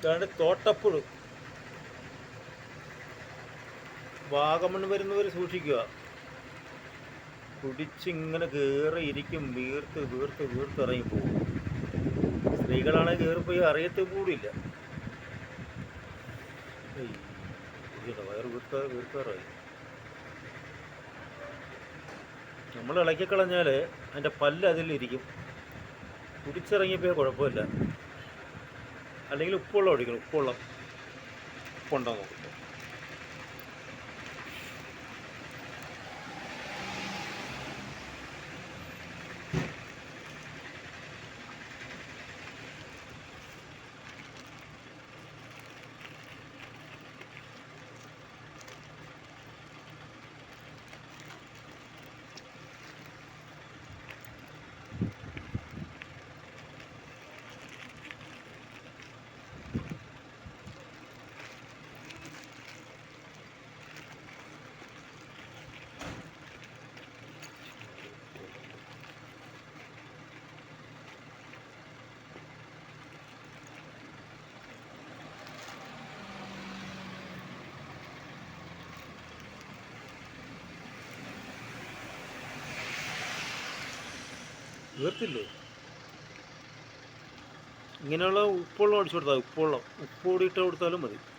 ഇതാണ് തോട്ടപ്പുഴു. വാഗമൺ വരുന്നവർ സൂക്ഷിക്കുക. കുടിച്ചിങ്ങനെ കയറി ഇരിക്കും വീർത്ത് വീർത്ത് വീർത്ത് ഇറങ്ങി പോകും. സ്ത്രീകളാണെങ്കിൽ കയറിപ്പോയി അറിയത്ത് ഇതിന്റെ വയറ് വീർത്ത വീർത്താറായി. നമ്മൾ ഇളക്കി കളഞ്ഞാൽ അതിന്റെ പല്ല് അതിലിരിക്കും. കുടിച്ചിറങ്ങിപ്പോയാൽ കുഴപ്പമില്ല. അല്ലെങ്കിൽ ഉപ്പുവെള്ളം ഒഴിക്കണം. ഉപ്പുവെള്ളം ഉപ്പുണ്ടോ നോക്കുമ്പോൾ വീർത്തില്ലേ ഇങ്ങനെയുള്ള ഉപ്പുവെള്ളം അടിച്ചു കൊടുത്താൽ ഉപ്പുവെള്ളം. ഉപ്പ് കൂടിയിട്ട് കൊടുത്താലും മതി.